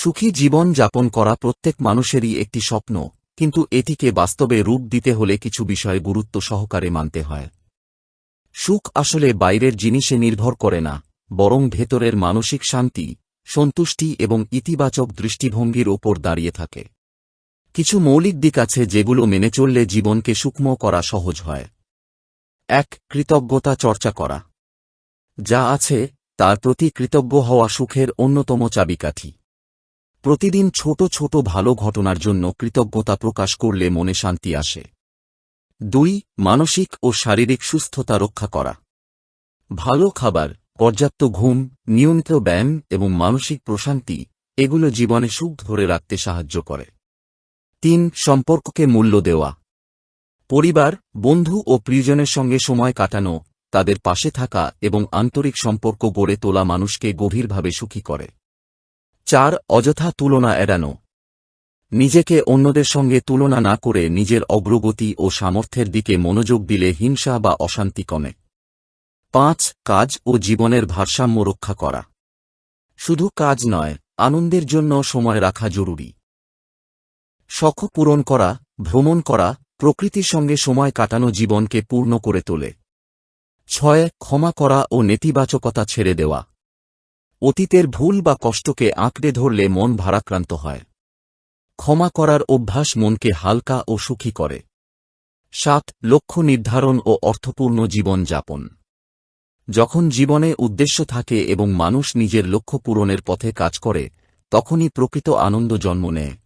সুখী জীবন যাপন করা প্রত্যেক মানুষেরই একটি স্বপ্ন, কিন্তু এটিকে বাস্তবে রূপ দিতে হলে কিছু বিষয় গুরুত্ব সহকারে মানতে হয়। সুখ আসলে বাইরের জিনিসে নির্ভর করে না, বরং ভেতরের মানসিক শান্তি, সন্তুষ্টি এবং ইতিবাচক দৃষ্টিভঙ্গির ওপর দাঁড়িয়ে থাকে। কিছু মৌলিক দিক আছে যেগুলো মেনে চললে জীবনকে সূক্ষ্ম করা সহজ হয়। এক, কৃতজ্ঞতা চর্চা করা। যা আছে, তার প্রতি কৃতজ্ঞ হওয়া সুখের অন্যতম চাবিকাঠি। প্রতিদিন ছোট ছোট ভালো ঘটনার জন্য কৃতজ্ঞতা প্রকাশ করলে মনে শান্তি আসে। দুই, মানসিক ও শারীরিক সুস্থতা রক্ষা করা। ভালো খাবার, পর্যাপ্ত ঘুম, নিয়মিত ব্যায়াম এবং মানসিক প্রশান্তি, এগুলো জীবনে সুখ ধরে রাখতে সাহায্য করে। তিন, সম্পর্ককে মূল্য দেওয়া। পরিবার, বন্ধু ও প্রিয়জনের সঙ্গে সময় কাটানো, তাদের পাশে থাকা এবং আন্তরিক সম্পর্ক গড়ে তোলা মানুষকে গভীরভাবে সুখী করে। চার অযথা তুলনা এড়ানো। নিজেকে অন্যদের সঙ্গে তুলনা না করে নিজের অগ্রগতি ও সামর্থ্যের দিকে মনোযোগ দিলে হিংসা বা অশান্তি কমে। পাঁচ, কাজ ও জীবনের ভারসাম্য রক্ষা করা। শুধু কাজ নয়, আনন্দের জন্য সময় রাখা জরুরি। শখ পূরণ করা, ভ্রমণ করা, প্রকৃতির সঙ্গে সময় কাটানো জীবনকে পূর্ণ করে তোলে। ছয়, ক্ষমা করা ও নেতিবাচকতা ছেড়ে দেওয়া। অতীতের ভুল বা কষ্টকে আঁকড়ে ধরলে মন ভারাক্রান্ত হয়। ক্ষমা করার অভ্যাস মনকে হালকা ও সুখী করে। সাত, লক্ষ্য নির্ধারণ ও অর্থপূর্ণ জীবন যাপন। যখন জীবনে উদ্দেশ্য থাকে এবং মানুষ নিজের লক্ষ্য পূরণের পথে কাজ করে, তখনই প্রকৃত আনন্দ জন্ম নেয়।